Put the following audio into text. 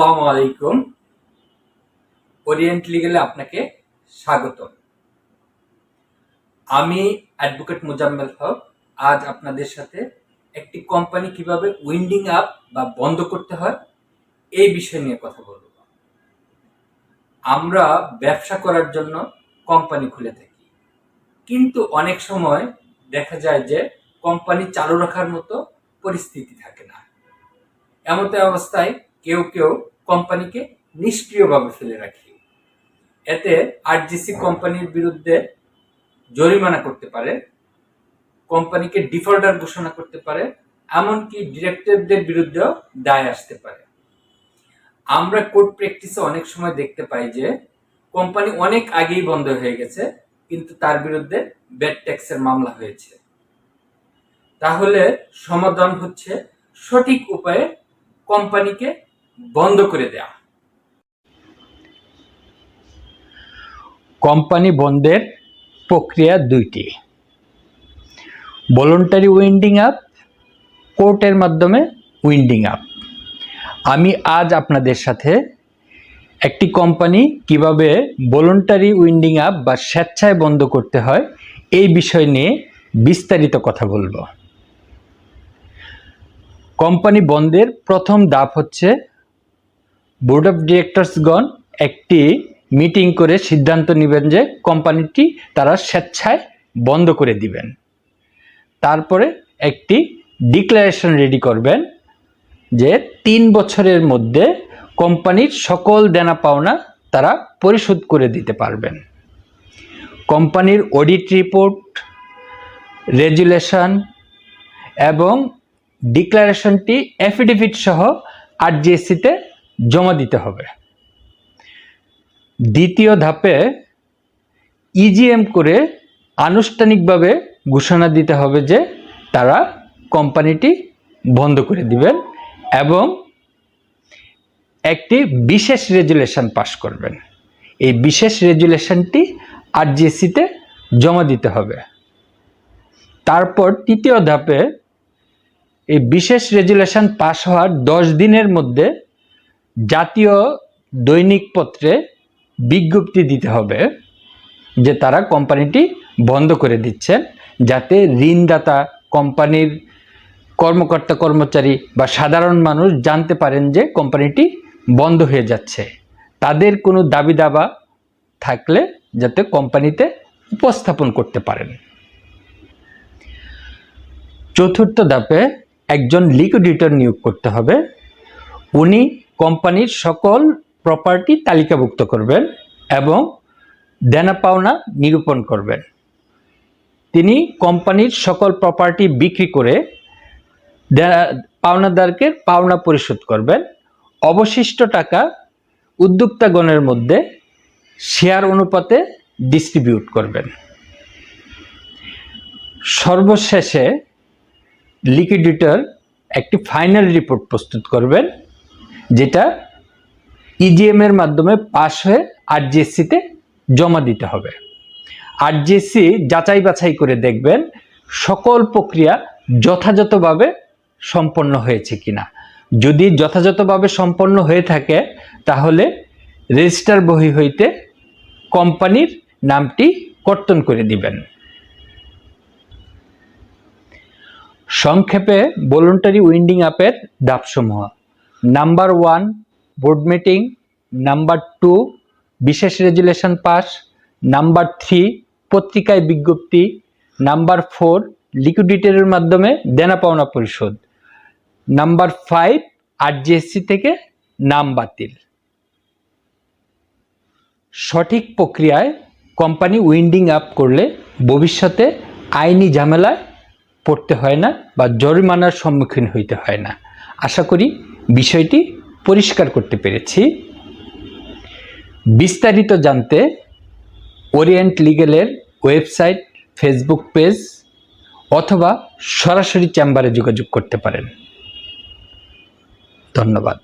আলাইকুম। ওরিয়েন্ট লিগেলে আপনাকে স্বাগত আমি অ্যাডভোকেট মোজাম্মেল হক। আজ আপনাদের সাথে একটি কোম্পানি কীভাবে উইন্ডিং আপ বা বন্ধ করতে হয়, এই বিষয় নিয়ে কথা বলব। আমরা ব্যবসা করার জন্য কোম্পানি খুলে থাকি। কিন্তু অনেক সময় দেখা যায় যে কোম্পানি চালু রাখার মতো পরিস্থিতি থাকে না। এমত অবস্থায় কেউ কেউ কোম্পানিকে নিষ্ক্রিয়ভাবে ফেলে রাখে। এতে আরজিসি কোম্পানির বিরুদ্ধে জরিমানা করতে পারে, কোম্পানিকে ডিফল্টার ঘোষণা করতে পারে, এমনকি ডিরেক্টরদের বিরুদ্ধেও দায় আসতে পারে। আমরা কোর্ট প্র্যাকটিসে অনেক সময় দেখতে পাই যে কোম্পানি অনেক আগেই বন্ধ হয়ে গেছে, কিন্তু তার বিরুদ্ধে ব্যাড ট্যাক্সের মামলা হয়েছে। তাহলে সমাধান হচ্ছে সঠিক উপায়ে কোম্পানিকে বন্ধ করে দেওয়া কোম্পানি বন্ধের প্রক্রিয়া দুইটি। ভলেন্টারি উইন্ডিং আপ কোর্টের মাধ্যমে উইন্ডিং আপ আমি আজ আপনাদের সাথে একটি কোম্পানি কীভাবে ভলেন্টারি উইন্ডিং আপ বা স্বেচ্ছায় বন্ধ করতে হয় এই বিষয় নিয়ে বিস্তারিত কথা বলব। কোম্পানি বন্ধের প্রথম ধাপ হচ্ছে বোর্ড অফ ডিরেক্টরসগণ একটি মিটিং করে সিদ্ধান্ত নেবেন যে কোম্পানিটি তারা স্বেচ্ছায় বন্ধ করে দিবেন। তারপরে একটি ডিক্লারেশন রেডি করবেন যে তিন বছরের মধ্যে কোম্পানির সকল দেনা পাওনা তারা পরিশোধ করে দিতে পারবেন। কোম্পানির অডিট রিপোর্ট রেজুলেশন এবং ডিক্লারেশনটি অ্যাফিডেভিট সহ আরজিএসসিতে জমা দিতে হবে। দ্বিতীয় ধাপে ইজিএম করে আনুষ্ঠানিকভাবে ঘোষণা দিতে হবে যে তারা কোম্পানিটি বন্ধ করে দিবেন এবং একটি বিশেষ রেজুলেশন পাশ করবেন। এই বিশেষ রেজুলেশনটি আরজিএসসিতে জমা দিতে হবে। তারপর তৃতীয় ধাপে এই বিশেষ রেজুলেশন পাশ হওয়ার দশ দিনের মধ্যে জাতীয় দৈনিক পত্রে বিজ্ঞপ্তি দিতে হবে যে তারা কোম্পানিটি বন্ধ করে দিচ্ছেন যাতে ঋণদাতা কোম্পানির কর্মকর্তা, কর্মচারী বা সাধারণ মানুষ জানতে পারেন যে কোম্পানিটি বন্ধ হয়ে যাচ্ছে। তাদের কোনো দাবি দাবা থাকলে যাতে কোম্পানিতে উপস্থাপন করতে পারেন। চতুর্থ ধাপে একজন লিকুইডিটর নিয়োগ করতে হবে। উনি কোম্পানির সকল প্রপার্টি তালিকাভুক্ত করবেন এবং দেনা পাওনা নিরূপণ করবেন। তিনি কোম্পানির সকল প্রপার্টি বিক্রি করে পাওনাদারকে পাওনা পরিশোধ করবেন। অবশিষ্ট টাকা উদ্যোক্তাগণের মধ্যে শেয়ার অনুপাতে ডিস্ট্রিবিউট করবেন। সর্বশেষে লিকুইডিটর একটি ফাইনাল রিপোর্ট প্রস্তুত করবেন। যেটা ইজিএম এর মাধ্যমে পাশ হয়ে আরজিএসসিতে জমা দিতে হবে। আরজিএসসি যাচাই বাছাই করে দেখবেন সকল প্রক্রিয়া যথাযথভাবে সম্পন্ন হয়েছে কিনা। যদি যথাযথভাবে সম্পন্ন হয়ে থাকে, তাহলে রেজিস্টার বহি হইতে কোম্পানির নামটি কর্তন করে দিবেন। সংক্ষেপে ভলেন্টারি উইন্ডিং আপের ধাপসমূহ। Number one board meeting number two বিশেষ রেজুলেশন পাস নাম্বার থ্রি পত্রিকায় বিজ্ঞপ্তি. নাম্বার ফোর লিকুইডিটরের মাধ্যমে দেনা পাওনা পরিশোধ। নাম্বার ফাইভ আরজিএসসি থেকে নাম বাতিল। সঠিক প্রক্রিয়ায় কোম্পানি উইন্ডিং আপ করলে ভবিষ্যতে আইনি ঝামেলায় পড়তে হয় না বা জরিমানার সম্মুখীন হইতে হয় না। আশা করি বিষয়টি পরিষ্কার করতে পেরেছি। বিস্তারিত জানতে ওরিয়েন্ট লিগেলের ওয়েবসাইট, ফেসবুক পেজ অথবা সরাসরি চেম্বারে যোগাযোগ করতে পারেন। ধন্যবাদ।